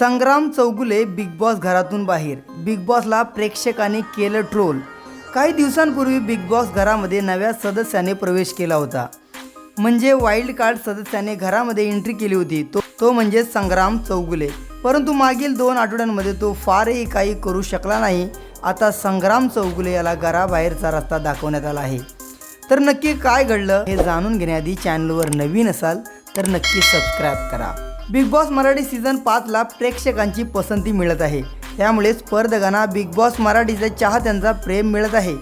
संग्राम Chougule big boss घरातून बाहेर. Big बॉसला प्रेक्षकांनी केलं ट्रोल. काही दिवसांपूर्वी बिग बॉस घरामध्ये नव्या सदस्याने प्रवेश केला होता. म्हणजे वाईल्ड कार्ड सदस्याने घरामध्ये एंट्री केली होती. तो तो म्हणजे संग्राम चौगुले. परंतु मागील दोन आठवड्यांमध्ये तो फारही काही करू शकला नाही. आता संग्राम चौगुले याला घराबाहेरचा रस्ता दाखवण्यात आला आहे. तर नक्की काय घडलं हे जाणून घेण्याआधी चॅनलवर नवीन असाल तर नक्की सबस्क्राईब करा. बिग बॉस मराठी सीझन पाचला प्रेक्षकांची पसंती मिळत आहे. त्यामुळे स्पर्धकांना बिग बॉस मराठीच्या चाहत्यांचा प्रेम मिळत आहे.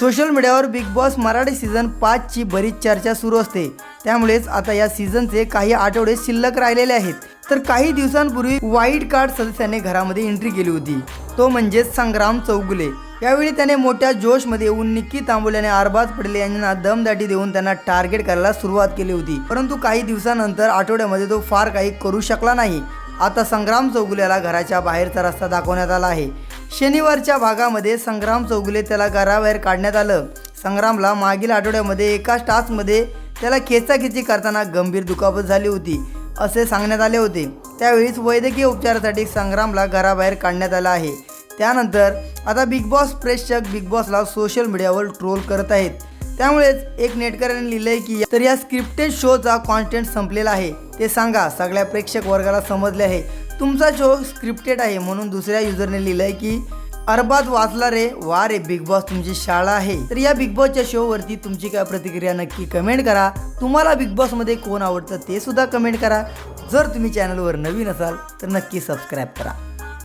सोशल मीडियावर बिग बॉस मराठी सीझन पाचची बरीच चर्चा सुरू असते. त्यामुळेच आता या सीझनचे काही आठवडे शिल्लक राहिलेले आहेत. तर काही दिवसांपूर्वी वाईट कार्ड सदस्याने घरामध्ये एंट्री केली होती. तो म्हणजे संग्राम चौगुले. यावेळी त्याने मोठ्या जोशमध्ये येऊन निक्की तांबोल्याने अरबाज पटेल यांना दमदाटी देऊन त्यांना टार्गेट करायला सुरुवात केली होती. परंतु काही दिवसानंतर आठवड्यामध्ये तो फार काही करू शकला नाही. आता संग्राम चौगुल्याला घराच्या बाहेरचा रस्ता दाखवण्यात आला आहे. शनिवारच्या भागामध्ये संग्राम चौगुले त्याला घराबाहेर काढण्यात आलं. संग्रामला मागील आठवड्यामध्ये एकाच टास्कमध्ये त्याला खेचाखेची करताना गंभीर दुखापत झाली होती असे सांगण्यात आले होते. त्यावेळीच वैद्यकीय उपचारासाठी संग्रामला घराबाहेर काढण्यात आलं आहे. त्यानंतर आता बिग बॉस प्रेक्षक बिग बॉसला सोशल मीडियावर ट्रोल करत आहेत. त्यामुळेच एक नेटकऱ्याने लिहिलंय की तर या स्क्रिप्टेड शोचा कॉन्टेंट संपलेला आहे. ते सांगा सगळ्या प्रेक्षक वर्गाला समजले आहे. तुमचा शो स्क्रिप्टेड आहे म्हणून दुसऱ्या युजरने लिहिलंय की अरबाज वाचला रे वा रे बिग बॉस तुमची शाळा आहे. तर या बिग बॉसच्या शोवरती तुमची काय प्रतिक्रिया नक्की कमेंट करा. तुम्हाला बिग बॉसमध्ये कोण आवडतं ते सुद्धा कमेंट करा. जर तुम्ही चॅनलवर नवीन असाल तर नक्की सबस्क्राईब करा.